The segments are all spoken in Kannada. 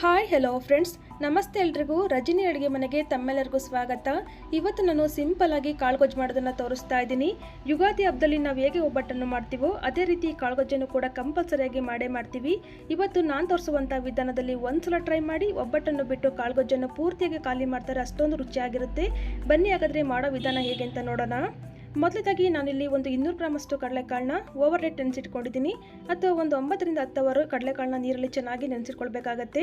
ಹಾಯ್ ಹೆಲೋ ಫ್ರೆಂಡ್ಸ್ ನಮಸ್ತೆ ಎಲ್ರಿಗೂ. ರಜಿನಿ ಅಡುಗೆ ಮನೆಗೆ ತಮ್ಮೆಲ್ಲರಿಗೂ ಸ್ವಾಗತ. ಇವತ್ತು ನಾನು ಸಿಂಪಲ್ ಆಗಿ ಕಾಳುಗೊಜ್ಜು ಮಾಡೋದನ್ನು ತೋರಿಸ್ತಾ ಇದ್ದೀನಿ. ಯುಗಾದಿ ಹಬ್ಬದಲ್ಲಿ ನಾವು ಹೇಗೆ ಒಬ್ಬಟ್ಟನ್ನು ಮಾಡ್ತೀವೋ, ಅದೇ ರೀತಿ ಕಾಳ್ಗೊಜ್ಜನ್ನು ಕೂಡ ಕಂಪಲ್ಸರಿಯಾಗಿ ಮಾಡೇ ಮಾಡ್ತೀವಿ. ಇವತ್ತು ನಾನು ತೋರಿಸುವಂಥ ವಿಧಾನದಲ್ಲಿ ಒಂದ್ಸಲ ಟ್ರೈ ಮಾಡಿ ಒಬ್ಬಟ್ಟನ್ನು ಬಿಟ್ಟು ಕಾಳುಗೊಜ್ಜನ್ನು ಪೂರ್ತಿಯಾಗಿ ಖಾಲಿ ಮಾಡ್ತಾರೆ, ಅಷ್ಟೊಂದು ರುಚಿಯಾಗಿರುತ್ತೆ. ಬನ್ನಿ ಹಾಗಾದರೆ ಮಾಡೋ ವಿಧಾನ ಹೇಗೆ ಅಂತ ನೋಡೋಣ. ಮೊದಲದಾಗಿ ನಾನಿಲ್ಲಿ ಒಂದು ಇನ್ನೂರು ಗ್ರಾಮಷ್ಟು ಕಡಲೆಕಾಳನ್ನ ಓವರ್ ನೈಟ್ ನೆನೆಸಿಟ್ಕೊಂಡಿದ್ದೀನಿ. ಅಥವಾ ಒಂದು ಒಂಬತ್ತರಿಂದ ಹತ್ತು ಅವರು ಕಡಲೆಕಾಳನ್ನ ನೀರಲ್ಲಿ ಚೆನ್ನಾಗಿ ನೆನೆಸಿಟ್ಕೊಳ್ಬೇಕಾಗತ್ತೆ.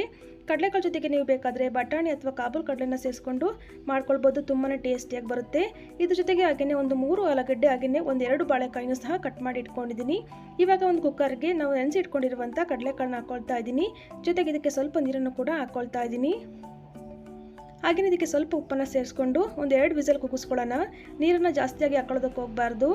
ಕಡಲೆಕಾಳು ಜೊತೆಗೆ ನೀವು ಬೇಕಾದರೆ ಬಟಾಣಿ ಅಥವಾ ಕಾಬೂಲ್ ಕಡಲೆನ ಸೇರಿಸ್ಕೊಂಡು ಮಾಡ್ಕೊಳ್ಬೋದು ತುಂಬಾ ಟೇಸ್ಟಿಯಾಗಿ ಬರುತ್ತೆ. ಇದ್ರ ಜೊತೆಗೆ ಹಾಗೆಯೇ ಒಂದು ಮೂರು ಆಲೂಗಡ್ಡೆ ಹಾಗೆಯೇ ಒಂದು ಎರಡು ಬಾಳೆಕಾಯಿನೂ ಸಹ ಕಟ್ ಮಾಡಿ ಇಟ್ಕೊಂಡಿದ್ದೀನಿ ಇವಾಗ ಒಂದು ಕುಕ್ಕರ್ಗೆ ನಾವು ನೆನೆಸಿಟ್ಕೊಂಡಿರುವಂಥ ಕಡಲೆಕಾಳನ್ನ ಹಾಕ್ಕೊಳ್ತಾ ಇದ್ದೀನಿ. ಜೊತೆಗೆ ಇದಕ್ಕೆ ಸ್ವಲ್ಪ ನೀರನ್ನು ಕೂಡ ಹಾಕ್ಕೊಳ್ತಾ ಇದ್ದೀನಿ. ಹಾಗೆಯೇ ಇದಕ್ಕೆ ಸ್ವಲ್ಪ ಉಪ್ಪನ್ನು ಸೇರಿಸ್ಕೊಂಡು ಒಂದು ಎರಡು ವಿಸಲ್ ಕುಕ್ಕಿಸ್ಕೊಳ್ಳೋಣ ನೀರನ್ನು ಜಾಸ್ತಿಯಾಗಿ ಹಾಕೊಳ್ಳೋದಕ್ಕೆ ಹೋಗಬಾರ್ದು.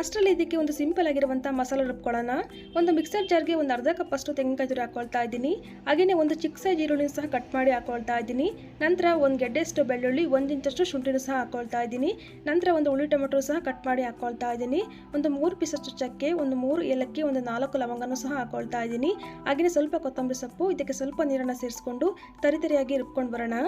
ಅಷ್ಟರಲ್ಲಿ ಇದಕ್ಕೆ ಒಂದು ಸಿಂಪಲ್ ಆಗಿರುವಂಥ ಮಸಾಲೆ ರುಬ್ಕೊಳ್ಳೋಣ. ಒಂದು ಮಿಕ್ಸರ್ ಜಾರ್ಗೆ ಒಂದು ಅರ್ಧ ಕಪ್ಪಷ್ಟು ತೆಂಗಿನಕಾಯಿ ತುರಿ ಹಾಕ್ಕೊಳ್ತಾ ಇದ್ದೀನಿ. ಹಾಗೆಯೇ ಒಂದು ಚಿಕ್ಕ ಸೈಜ್ ಈರುಳ್ಳಿ ಸಹ ಕಟ್ ಮಾಡಿ ಹಾಕ್ಕೊಳ್ತಾ ಇದ್ದೀನಿ. ನಂತರ ಒಂದು ಗೆಡ್ಡೆಷ್ಟು ಬೆಳ್ಳುಳ್ಳಿ, ಒಂದು ಇಂಚಷ್ಟು ಶುಂಠಿನೂ ಸಹ ಹಾಕೊಳ್ತಾ ಇದ್ದೀನಿ. ನಂತರ ಒಂದು ಉಳ್ಳಿ ಟೊಮೆಟೊ ಸಹ ಕಟ್ ಮಾಡಿ ಹಾಕ್ಕೊಳ್ತಾ ಇದ್ದೀನಿ. ಒಂದು ಮೂರು ಪೀಸಷ್ಟು ಚಕ್ಕೆ, ಒಂದು ಮೂರು ಏಲಕ್ಕಿ, ಒಂದು ನಾಲ್ಕು ಲವಂಗನೂ ಸಹ ಹಾಕ್ಕೊಳ್ತಾ ಇದ್ದೀನಿ. ಹಾಗೆಯೇ ಸ್ವಲ್ಪ ಕೊತ್ತಂಬರಿ ಸೊಪ್ಪು, ಇದಕ್ಕೆ ಸ್ವಲ್ಪ ನೀರನ್ನು ಸೇರಿಸ್ಕೊಂಡು ತರಿತರಿಯಾಗಿ ರುಬ್ಕೊಂಡು ಬರೋಣ.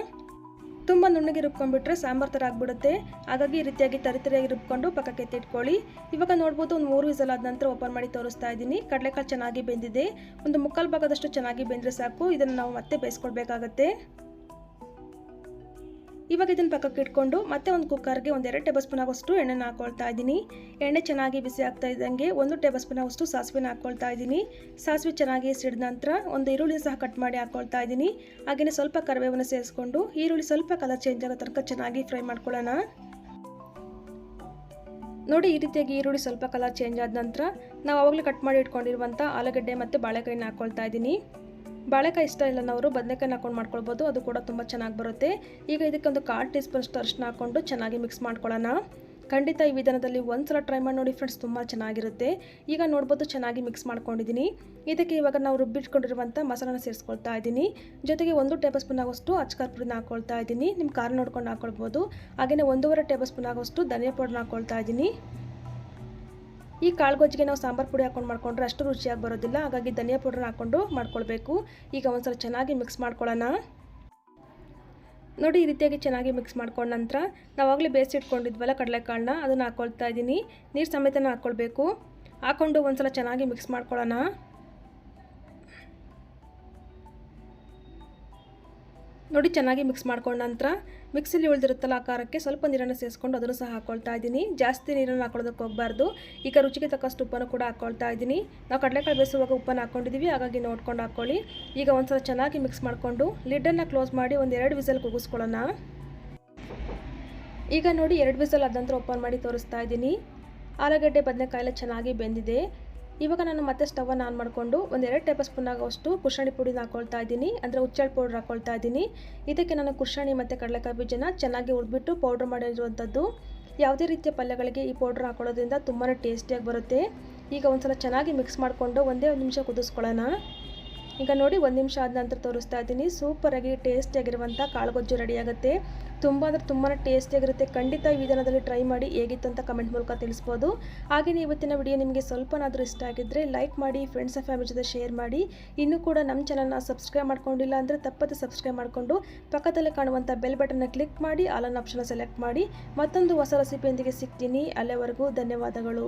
ತುಂಬ ನುಣ್ಣಗೆ ರುಬ್ಕೊಂಡ್ಬಿಟ್ರೆ ಸಾಂಬಾರು ಥರ ಆಗಿಬಿಡುತ್ತೆ. ಹಾಗಾಗಿ ಈ ರೀತಿಯಾಗಿ ತರಿತರಿಯಾಗಿ ರುಬ್ಕೊಂಡು ಪಕ್ಕಕ್ಕೆ ಎತ್ತಿಟ್ಕೊಳ್ಳಿ. ಇವಾಗ ನೋಡ್ಬೋದು ಒಂದು ಮೂರು ವಿಸಲ್ ಆದ ನಂತರ ಓಪನ್ ಮಾಡಿ ತೋರಿಸ್ತಾ ಇದ್ದೀನಿ. ಕಡಲೆಕಾಳು ಚೆನ್ನಾಗಿ ಬೆಂದಿದೆ. ಒಂದು ಮುಕ್ಕಾಲು ಭಾಗದಷ್ಟು ಚೆನ್ನಾಗಿ ಬೆಂದರೆ ಸಾಕು. ಇದನ್ನು ನಾವು ಮತ್ತೆ ಬೇಯಿಸ್ಕೊಳ್ಬೇಕಾಗತ್ತೆ. ಇವಾಗ ಇದನ್ನು ಪಕ್ಕಕ್ಕೆ ಇಟ್ಕೊಂಡು ಮತ್ತೆ ಒಂದು ಕುಕ್ಕರ್ಗೆ ಒಂದು ಎರಡು ಟೇಬಲ್ ಸ್ಪೂನ್ ಆಗೋಷ್ಟು ಎಣ್ಣೆನ ಹಾಕ್ಕೊಳ್ತಾ ಇದ್ದೀನಿ. ಎಣ್ಣೆ ಚೆನ್ನಾಗಿ ಬಿಸಿ ಆಗ್ತಾ ಇದ್ದಂಗೆ ಒಂದು ಟೇಬಲ್ ಸ್ಪೂನ್ ಆಗೋಷ್ಟು ಸಾಸಿವೆನ ಹಾಕ್ಕೊಳ್ತಾ ಇದ್ದೀನಿ. ಸಾಸಿವೆ ಚೆನ್ನಾಗಿ ಸಿಡಿದ ನಂತರ ಒಂದು ಈರುಳ್ಳಿ ಸಹ ಕಟ್ ಮಾಡಿ ಹಾಕ್ಕೊಳ್ತಾ ಇದ್ದೀನಿ. ಹಾಗೆಯೇ ಸ್ವಲ್ಪ ಕರಿಬೇವನ್ನು ಸೇರಿಸ್ಕೊಂಡು ಈರುಳ್ಳಿ ಸ್ವಲ್ಪ ಕಲರ್ ಚೇಂಜ್ ಆಗೋ ತನಕ ಚೆನ್ನಾಗಿ ಫ್ರೈ ಮಾಡ್ಕೊಳ್ಳೋಣ. ನೋಡಿ ಈ ರೀತಿಯಾಗಿ ಈರುಳ್ಳಿ ಸ್ವಲ್ಪ ಕಲರ್ ಚೇಂಜ್ ಆದ ನಂತರ ನಾವು ಆವಾಗಲೇ ಕಟ್ ಮಾಡಿ ಇಟ್ಕೊಂಡಿರುವಂಥ ಆಲೂಗಡ್ಡೆ ಮತ್ತು ಬಾಳೆಕಾಯಿನ ಹಾಕ್ಕೊಳ್ತಾ ಇದ್ದೀನಿ. ಬಾಳೆಕಾಯಿ ಇಷ್ಟ ಇಲ್ಲ ನಾವು ಬದನೆಕಾಯಿ ಹಾಕೊಂಡು ಮಾಡ್ಕೊಳ್ಬೋದು, ಅದು ಕೂಡ ತುಂಬ ಚೆನ್ನಾಗಿ ಬರುತ್ತೆ. ಈಗ ಇದಕ್ಕೆ ಒಂದು ಕಾಲು ಟೀ ಸ್ಪೂನ್ಷ್ಟು ಅರಿಶಿನ ಹಾಕ್ಕೊಂಡು ಚೆನ್ನಾಗಿ ಮಿಕ್ಸ್ ಮಾಡ್ಕೊಳ್ಳೋಣ. ಖಂಡಿತ ಈ ವಿಧಾನದಲ್ಲಿ ಒಂದು ಸಲ ಟ್ರೈ ಮಾಡಿ ನೋಡಿ ಫ್ರೆಂಡ್ಸ್ ತುಂಬ ಚೆನ್ನಾಗಿರುತ್ತೆ. ಈಗ ನೋಡ್ಬೋದು ಚೆನ್ನಾಗಿ ಮಿಕ್ಸ್ ಮಾಡ್ಕೊಂಡಿದ್ದೀನಿ. ಇದಕ್ಕೆ ಇವಾಗ ನಾವು ರುಬ್ಬಿಟ್ಕೊಂಡಿರುವಂಥ ಮಸಾಲನ ಸೇರಿಸ್ಕೊಳ್ತಾ ಇದ್ದೀನಿ. ಜೊತೆಗೆ ಒಂದು ಟೇಬಲ್ ಸ್ಪೂನ್ ಆಗೋಷ್ಟು ಅಚ್ಕಾರ್ ಪುಡಿನ ಹಾಕ್ಕೊಳ್ತಾ ಇದ್ದೀನಿ. ನಿಮ್ಮ ಖಾರ ನೋಡ್ಕೊಂಡು ಹಾಕ್ಕೊಳ್ಬೋದು ಹಾಗೆಯೇ ಒಂದೂವರೆ ಟೇಬಲ್ ಸ್ಪೂನ್ ಆಗೋಷ್ಟು ಧನಿಯಾ ಪೌಡರ್ನ ಹಾಕ್ಕೊಳ್ತಾ ಇದ್ದೀನಿ. ಈ ಕಾಳು ಗೊಜ್ಜಿಗೆ ನಾವು ಸಾಂಬಾರು ಪುಡಿ ಹಾಕೊಂಡು ಮಾಡಿಕೊಂಡ್ರೆ ಅಷ್ಟು ರುಚಿಯಾಗಿ ಬರೋದಿಲ್ಲ. ಹಾಗಾಗಿ ಧನಿಯಾ ಪೌಡ್ರನ್ನ ಹಾಕ್ಕೊಂಡು ಮಾಡ್ಕೊಳ್ಬೇಕು. ಈಗ ಒಂದ್ಸಲ ಚೆನ್ನಾಗಿ ಮಿಕ್ಸ್ ಮಾಡ್ಕೊಳ್ಳೋಣ. ನೋಡಿ, ಈ ರೀತಿಯಾಗಿ ಚೆನ್ನಾಗಿ ಮಿಕ್ಸ್ ಮಾಡ್ಕೊಂಡ ನಂತರ ನಾವಾಗಲೇ ಬೇಯಿಸಿಟ್ಕೊಂಡಿದ್ವಲ್ಲ ಕಡಲೆಕಾಳನ್ನ, ಅದನ್ನು ಹಾಕ್ಕೊಳ್ತಾ ಇದ್ದೀನಿ. ನೀರು ಸಮೇತನ ಹಾಕ್ಕೊಳ್ಬೇಕು ಹಾಕ್ಕೊಂಡು ಒಂದ್ಸಲ ಚೆನ್ನಾಗಿ ಮಿಕ್ಸ್ ಮಾಡ್ಕೊಳ್ಳೋಣ. ನೋಡಿ, ಚೆನ್ನಾಗಿ ಮಿಕ್ಸ್ ಮಾಡ್ಕೊಂಡ ನಂತರ ಮಿಕ್ಸಿಲಿ ಉಳಿದಿರುತ್ತಲ್ಲ ಆಕಾರಕ್ಕೆ ಸ್ವಲ್ಪ ನೀರನ್ನು ಸೇರಿಸ್ಕೊಂಡು ಅದನ್ನು ಸಹ ಹಾಕ್ಕೊಳ್ತಾ ಇದ್ದೀನಿ. ಜಾಸ್ತಿ ನೀರನ್ನು ಹಾಕೊಳ್ಳೋದಕ್ಕೆ ಹೋಗಬಾರ್ದು. ಈಗ ರುಚಿಗೆ ತಕ್ಕಷ್ಟು ಉಪ್ಪನ್ನು ಕೂಡ ಹಾಕ್ಕೊಳ್ತಾ ಇದ್ದೀನಿ. ನಾವು ಕಡಲೆಕಾಯಿ ಬೇಯಿಸುವಾಗ ಉಪ್ಪನ್ನು ಹಾಕ್ಕೊಂಡಿದ್ದೀವಿ ಹಾಗಾಗಿ ನೋಡ್ಕೊಂಡು ಹಾಕ್ಕೊಳ್ಳಿ ಈಗ ಒಂದ್ಸಲ ಚೆನ್ನಾಗಿ ಮಿಕ್ಸ್ ಮಾಡಿಕೊಂಡು ಲಿಡ್ಡನ್ನು ಕ್ಲೋಸ್ ಮಾಡಿ ಒಂದು ಎರಡು ವಿಸಲ್ ಕೂಗಿಸ್ಕೊಳ್ಳೋಣ ಈಗ ನೋಡಿ, ಎರಡು ವಿಸಲ್ ಆದ ನಂತರ ಓಪನ್ ಮಾಡಿ ತೋರಿಸ್ತಾ ಇದ್ದೀನಿ. ಆಲೂಗಡ್ಡೆ, ಬದನೆಕಾಯಿಲ್ಲ ಚೆನ್ನಾಗಿ ಬೆಂದಿದೆ. ಇವಾಗ ನಾನು ಮತ್ತೆ ಸ್ಟವನ್ನು ಆನ್ ಮಾಡಿಕೊಂಡು ಒಂದೆರಡು ಟೇಬಲ್ ಸ್ಪೂನ್ ಆಗೋಷ್ಟು ಕುಶಾಣಿ ಪುಡಿನ ಹಾಕೊಳ್ತಾ ಇದ್ದೀನಿ. ಅಂದರೆ ಉಚ್ಚಳ ಪೌಡ್ರ್ ಹಾಕೊಳ್ತಾ ಇದ್ದೀನಿ. ಇದಕ್ಕೆ ನಾನು ಕುಶಾಣಿ ಮತ್ತು ಕಡಲೆಕಾಯಿ ಬೀಜನ ಚೆನ್ನಾಗಿ ಉಳಿದ್ಬಿಟ್ಟು ಪೌಡ್ರ್ ಮಾಡಿರುವಂಥದ್ದು. ಯಾವುದೇ ರೀತಿಯ ಪಲ್ಯಗಳಿಗೆ ಈ ಪೌಡ್ರ್ ಹಾಕೊಳ್ಳೋದ್ರಿಂದ ತುಂಬಾ ಟೇಸ್ಟಿಯಾಗಿ ಬರುತ್ತೆ. ಈಗ ಒಂದ್ಸಲ ಚೆನ್ನಾಗಿ ಮಿಕ್ಸ್ ಮಾಡಿಕೊಂಡು ಒಂದೇ ಒಂದು ನಿಮಿಷ ಕುದಿಸ್ಕೊಳ್ಳೋಣ. ಈಗ ನೋಡಿ ಒಂದು ನಿಮಿಷ ಆದ ನಂತರ ತೋರಿಸ್ತಾ ಇದ್ದೀನಿ. ಸೂಪರಾಗಿ ಟೇಸ್ಟಿಯಾಗಿರುವಂಥ ಕಾಳುಗೊಜ್ಜು ರೆಡಿ ಆಗುತ್ತೆ. ತುಂಬ ಅಂದರೆ ತುಂಬಾ ಟೇಸ್ಟಿಯಾಗಿರುತ್ತೆ ಖಂಡಿತ ಈ ವಿಧಾನದಲ್ಲಿ ಟ್ರೈ ಮಾಡಿ ಹೇಗಿತ್ತು ಅಂತ ಕಮೆಂಟ್ ಮೂಲಕ ತಿಳಿಸ್ಬೋದು. ಹಾಗೆಯೇ ಇವತ್ತಿನ ವಿಡಿಯೋ ನಿಮಗೆ ಸ್ವಲ್ಪನಾದರೂ ಇಷ್ಟ ಆಗಿದ್ದರೆ ಲೈಕ್ ಮಾಡಿ ಫ್ರೆಂಡ್ಸ್ ಆ್ಯಂಡ್ ಫ್ಯಾಮಿಲಿ ಜೊತೆ ಶೇರ್ ಮಾಡಿ. ಇನ್ನೂ ಕೂಡ ನಮ್ಮ ಚಾನಲ್ನ ಸಬ್ಸ್ಕ್ರೈಬ್ ಮಾಡ್ಕೊಂಡಿಲ್ಲ ಅಂದರೆ ತಪ್ಪದೆ ಸಬ್ಸ್ಕ್ರೈಬ್ ಮಾಡಿಕೊಂಡು ಪಕ್ಕದಲ್ಲಿ ಕಾಣುವಂಥ ಬೆಲ್ ಬಟನ್ನ ಕ್ಲಿಕ್ ಮಾಡಿ ಆಲನ್ ಆಪ್ಷನ್ ಆಪ್ಷನ್ನ ಸೆಲೆಕ್ಟ್ ಮಾಡಿ. ಮತ್ತೊಂದು ಹೊಸ ರೆಸಿಪಿಯೊಂದಿಗೆ ಸಿಗ್ತೀನಿ. ಅಲ್ಲಿವರೆಗೂ ಧನ್ಯವಾದಗಳು.